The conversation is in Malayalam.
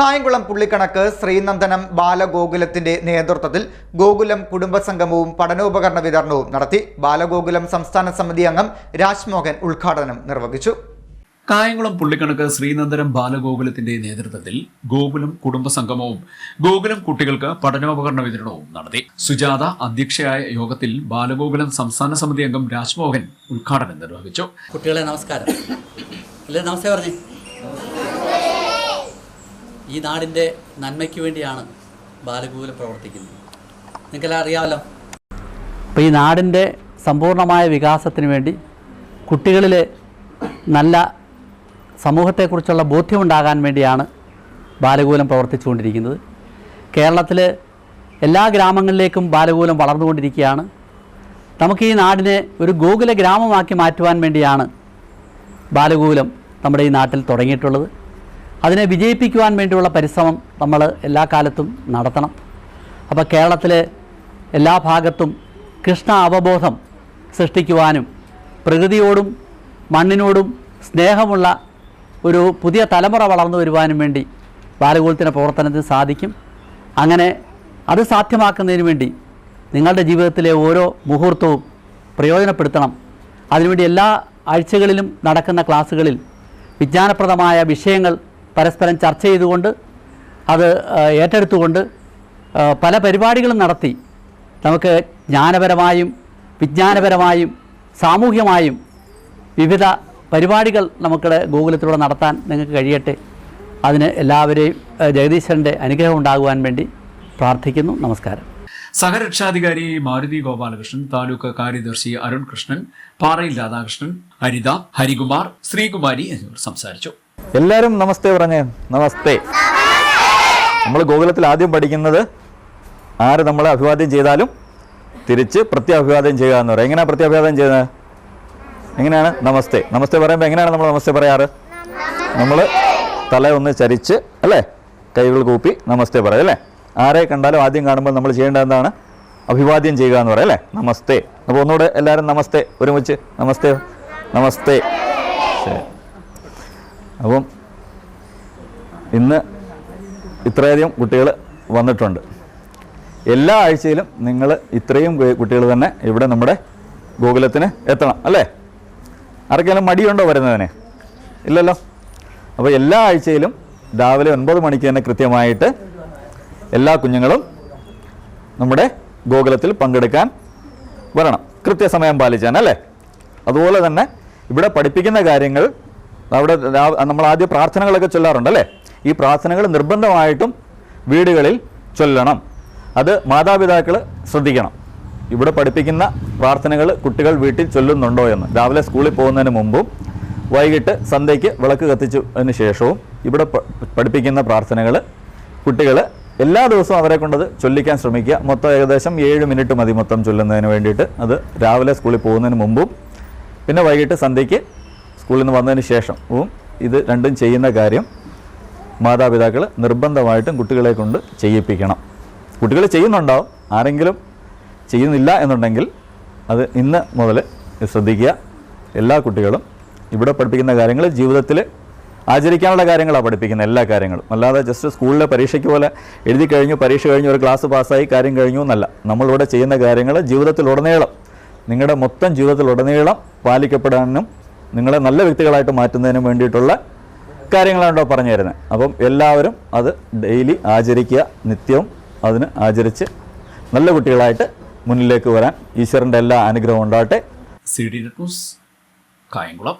കായംകുളം പുള്ളിക്കണക്ക് ശ്രീനന്ദനം ബാലഗോകുലത്തിന്റെ നേതൃത്വത്തിൽ ഗോകുലം കുടുംബസംഗമവും പഠനോപകരണ വിതരണവും നടത്തി ബാലഗോകുലം സംസ്ഥാന സമിതി അംഗം രാജ്മോഹൻ ഉദ്ഘാടനം നിർവഹിച്ചു. കായംകുളം പുള്ളിക്കണക്ക് ശ്രീനന്ദനം ബാലഗോകുലത്തിന്റെ നേതൃത്വത്തിൽ ഗോകുലം കുടുംബസംഗമവും ഗോകുലം കുട്ടികൾക്ക് പഠനോപകരണ വിതരണവും നടത്തി. സുജാത അധ്യക്ഷയായ യോഗത്തിൽ ബാലഗോകുലം സംസ്ഥാന സമിതി അംഗം രാജ്മോഹൻ ഉദ്ഘാടനം നിർവഹിച്ചു. കുട്ടികളെ നമസ്കാരം. അല്ലേ നമസ്തേ പറഞ്ഞേ. ഈ നാടിന്റെ നന്മയ്ക്ക് വേണ്ടിയാണ് ബാലഗോകുലം പ്രവർത്തിക്കുന്നത്. നിങ്ങൾക്കെല്ലാം അറിയാമല്ലോ. അപ്പോൾ ഈ നാടിന്റെ സമ്പൂർണമായ വികാസത്തിന് വേണ്ടി കുട്ടികളിൽ നല്ല സമൂഹത്തെക്കുറിച്ചുള്ള ബോധ്യമുണ്ടാകാൻ വേണ്ടിയാണ് ബാലഗോകുലം പ്രവർത്തിച്ചുകൊണ്ടിരിക്കുന്നത്. കേരളത്തിൽ എല്ലാ ഗ്രാമങ്ങളിലേക്കും ബാലഗോകുലം വളർന്നുകൊണ്ടിരിക്കുകയാണ്. നമുക്ക് ഈ നാടിനെ ഒരു ഗോകുല ഗ്രാമമാക്കി മാറ്റുവാൻ വേണ്ടിയാണ് ബാലഗോകുലം നമ്മുടെ ഈ നാട്ടിൽ തുടങ്ങിയിട്ടുള്ളത്. അതിനെ വിജയിപ്പിക്കുവാൻ വേണ്ടിയുള്ള പരിശ്രമം നമ്മൾ എല്ലാ കാലത്തും നടത്തണം. അപ്പോൾ കേരളത്തിലെ എല്ലാ ഭാഗത്തും കൃഷ്ണ അവബോധം സൃഷ്ടിക്കുവാനും പ്രകൃതിയോടും മണ്ണിനോടും സ്നേഹമുള്ള ഒരു പുതിയ തലമുറ വളർന്നു വരുവാനും വേണ്ടി ബാലകൂലത്തിന്റെ പ്രവർത്തനത്തിന് സാധിക്കും. അങ്ങനെ അത് സാധ്യമാക്കുന്നതിന് വേണ്ടി നിങ്ങളുടെ ജീവിതത്തിലെ ഓരോ മുഹൂർത്തവും പ്രയോജനപ്പെടുത്തണം. അതിനുവേണ്ടി എല്ലാ ആഴ്ചകളിലും നടക്കുന്ന ക്ലാസ്സുകളിൽ വിജ്ഞാനപ്രദമായ വിഷയങ്ങൾ പരസ്പരം ചർച്ച ചെയ്തുകൊണ്ട് അത് ഏറ്റെടുത്തുകൊണ്ട് പല പരിപാടികളും നടത്തി. നമുക്ക് ജ്ഞാനപരമായും വിജ്ഞാനപരമായും സാമൂഹ്യമായും വിവിധ പരിപാടികൾ നമുക്കിടെ ഗൂഗിളത്തിലൂടെ നടത്താൻ നിങ്ങൾക്ക് കഴിയട്ടെ. അതിന് എല്ലാവരെയും ജഗദീശ്വരന്റെ അനുഗ്രഹം ഉണ്ടാകുവാൻ വേണ്ടി പ്രാർത്ഥിക്കുന്നു. നമസ്കാരം. സഹരക്ഷാധികാരി മാരുതി ഗോപാലകൃഷ്ണൻ താലൂക്ക് കാര്യദർശി അരുൺ കൃഷ്ണൻ പാറയിൽ രാധാകൃഷ്ണൻ ഹരിത ഹരികുമാർ ശ്രീകുമാരി എന്നിവർ സംസാരിച്ചു. എല്ലാവരും നമസ്തേ പറഞ്ഞേ. നമസ്തേ. നമ്മൾ ഗോകുലത്തിൽ ആദ്യം പഠിക്കുന്നത് ആര് നമ്മളെ അഭിവാദ്യം ചെയ്താലും തിരിച്ച് പ്രത്യാഭിവാദ്യം ചെയ്യുക എന്ന് പറയാം. എങ്ങനെയാണ് പ്രത്യാഭിവാദ്യം ചെയ്യുന്നത്? എങ്ങനെയാണ്? നമസ്തേ. നമസ്തേ പറയുമ്പോൾ എങ്ങനെയാണ് നമ്മൾ നമസ്തേ പറയാറ്? നമ്മൾ തല ഒന്ന് ചരിച്ച് അല്ലേ? കൈകൾ കൂപ്പി നമസ്തേ പറയും അല്ലേ? ആരെ കണ്ടാലും ആദ്യം കാണുമ്പോൾ നമ്മൾ ചെയ്യേണ്ടത് എന്താണ്? അഭിവാദ്യം ചെയ്യുക എന്ന് പറയാം അല്ലേ? നമസ്തേ. അപ്പോൾ ഒന്നുകൂടെ എല്ലാവരും നമസ്തേ ഒരുമിച്ച്. നമസ്തേ. നമസ്തേ. ശരി. അപ്പം ഇന്ന് ഇത്രയധികം കുട്ടികൾ വന്നിട്ടുണ്ട്. എല്ലാ ആഴ്ചയിലും നിങ്ങൾ ഇത്രയും കുട്ടികൾ തന്നെ ഇവിടെ നമ്മുടെ ഗോകുലത്തിന് എത്തണം അല്ലേ? ആർക്കെങ്കിലും മടിയുണ്ടോ വരുന്നതിന്? ഇല്ലല്ലോ. അപ്പോൾ എല്ലാ ആഴ്ചയിലും രാവിലെ ഒൻപത് മണിക്ക് തന്നെ കൃത്യമായിട്ട് എല്ലാ കുഞ്ഞുങ്ങളും നമ്മുടെ ഗോകുലത്തിൽ പങ്കെടുക്കാൻ വരണം. കൃത്യസമയം പാലിച്ചാൽ അല്ലേ? അതുപോലെ തന്നെ ഇവിടെ പഠിപ്പിക്കുന്ന കാര്യങ്ങൾ അവിടെ നമ്മൾ ആദ്യം പ്രാർത്ഥനകളൊക്കെ ചൊല്ലാറുണ്ട് അല്ലേ ഈ പ്രാർത്ഥനകൾ നിർബന്ധമായിട്ടും വീടുകളിൽ ചൊല്ലണം. അത് മാതാപിതാക്കൾ ശ്രദ്ധിക്കണം. ഇവിടെ പഠിപ്പിക്കുന്ന പ്രാർത്ഥനകൾ കുട്ടികൾ വീട്ടിൽ ചൊല്ലുന്നുണ്ടോ എന്ന്. രാവിലെ സ്കൂളിൽ പോകുന്നതിന് മുമ്പും വൈകിട്ട് സന്ധ്യയ്ക്ക് വിളക്ക് കത്തിച്ചതിന് ശേഷവും ഇവിടെ പഠിപ്പിക്കുന്ന പ്രാർത്ഥനകൾ കുട്ടികൾ എല്ലാ ദിവസവും അവരെ കൊണ്ടത് ചൊല്ലിക്കാൻ ശ്രമിക്കുക. മൊത്തം ഏകദേശം ഏഴ് മിനിറ്റ് മതി മൊത്തം ചൊല്ലുന്നതിന് വേണ്ടിയിട്ട്. അത് രാവിലെ സ്കൂളിൽ പോകുന്നതിന് മുമ്പും പിന്നെ വൈകിട്ട് സന്ധ്യയ്ക്ക് സ്കൂളിൽ നിന്ന് വന്നതിന് ശേഷവും ഇത് രണ്ടും ചെയ്യുന്ന കാര്യം മാതാപിതാക്കൾ നിർബന്ധമായിട്ടും കുട്ടികളെ കൊണ്ട് ചെയ്യിപ്പിക്കണം. കുട്ടികൾ ചെയ്യുന്നുണ്ടാവും. ആരെങ്കിലും ചെയ്യുന്നില്ല എന്നുണ്ടെങ്കിൽ അത് ഇന്ന് മുതൽ ശ്രദ്ധിക്കുക. എല്ലാ കുട്ടികളും ഇവിടെ പഠിപ്പിക്കുന്ന കാര്യങ്ങൾ ജീവിതത്തിൽ ആചരിക്കാനുള്ള കാര്യങ്ങളാണ് പഠിപ്പിക്കുന്നത് എല്ലാ കാര്യങ്ങളും. അല്ലാതെ ജസ്റ്റ് സ്കൂളിലെ പരീക്ഷയ്ക്ക് പോലെ എഴുതി കഴിഞ്ഞു പരീക്ഷ കഴിഞ്ഞു ഒരു ക്ലാസ് പാസ്സായി കാര്യം കഴിഞ്ഞു എന്നല്ല. നമ്മളിവിടെ ചെയ്യുന്ന കാര്യങ്ങൾ ജീവിതത്തിലുടനീളം നിങ്ങളുടെ മൊത്തം ജീവിതത്തിലുടനീളം പാലിക്കപ്പെടാനും നിങ്ങളെ നല്ല വ്യക്തികളായിട്ട് മാറ്റുന്നതിന് വേണ്ടിയിട്ടുള്ള കാര്യങ്ങളാണോ പറഞ്ഞു തരുന്നത് അപ്പം എല്ലാവരും അത് ഡെയിലി ആചരിക്കുക നിത്യവും അതിന് ആചരിച്ച് നല്ല കുട്ടികളായിട്ട് മുന്നിലേക്ക് വരാൻ ഈശ്വരന്റെ എല്ലാ അനുഗ്രഹവും ഉണ്ടാകട്ടെ. C D news Kayamkulam.